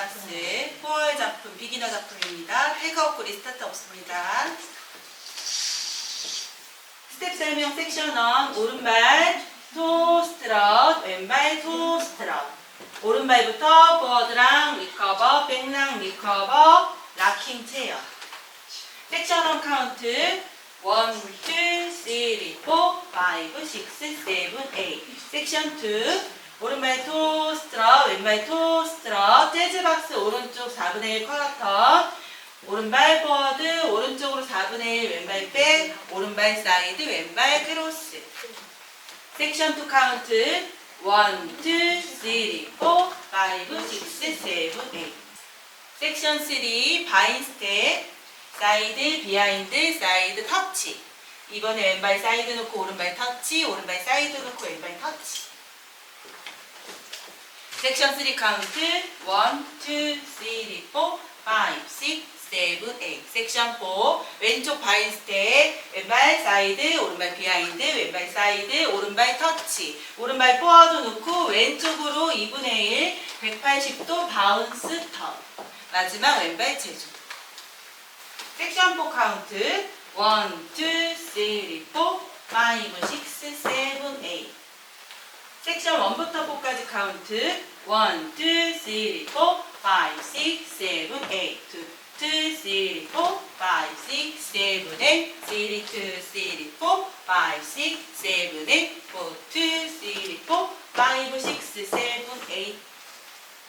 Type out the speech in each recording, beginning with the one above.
마스 4월 작품 비기너 작품입니다. 회가 옷걸이 스타트 없습니다. 스텝 설명 섹션 원 오른발 토스트럿 왼발 토스트럿 오른발부터 보어드랑 리커버 백랑 리커버 락킹 체어 섹션 원 카운트 1, 2, 3, 4, 5, 6, 7, 8 섹션 2 오른발 토스트럿 왼발 토스트럿 재즈박스 오른쪽 4분의 1 쿼터 오른발 포워드 오른쪽으로 4분의 1 왼발 백 오른발 사이드 왼발 크로스. 섹션 2 카운트. 1, 2, 3, 4, 5, 6, 7, 8 섹션 3 바인 스텝. 사이드 비하인드 사이드 터치. 이번에 왼발 사이드 놓고 오른발 터치 오른발 사이드 놓고 왼발 터치 섹션 3 카운트 1, 2, 3, 4, 5, 6, 7, 8 섹션 4 왼쪽 바인 스텝 왼발 사이드 오른발 비하인드 왼발 사이드 오른발 터치. 오른발 포워드 놓고 왼쪽으로 2분의 1 180도 바운스 턴. 마지막 왼발 체중 섹션 4 카운트 1, 2, 3, 4, 5, 6, 7, 8 섹션 1부터 4까지 카운트 1, 2, 3, 4, 5, 6, 7, 8 2, 2, 3, 4, 5, 6, 7, 8 3, 2, 3, 4, 5, 6, 7, 8 4, 2, 3, 4, 5, 6, 7, 8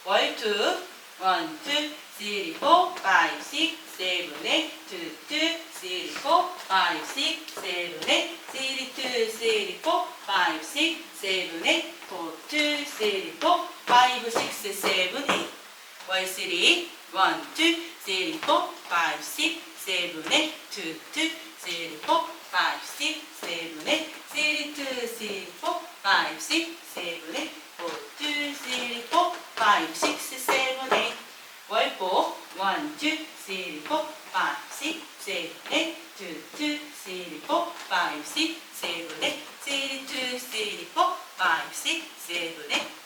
월 2, 1, 2, 3, 4, 5, 6, 7, 8 2, 2, 3, 4, 5, 6, 7, 8 3, 2, 3, 4, 5, 6, 7, 8 4, 2, 3, 4, 5, 6, 7, 8월 3, 1, 2, 3, 4, 5, 6, 7, 8 2, 2, 3, 4, 5, 6, 7, 8 3, 2, 3, 4, 5, 6, 7, 8 4, 2, 3, 4, 5, 6, 7, 8월 4, 1, 2, 3, 4, 5, 6, 7, Five, six, seven, eight, three, two, three, four, five, six, seven, eight.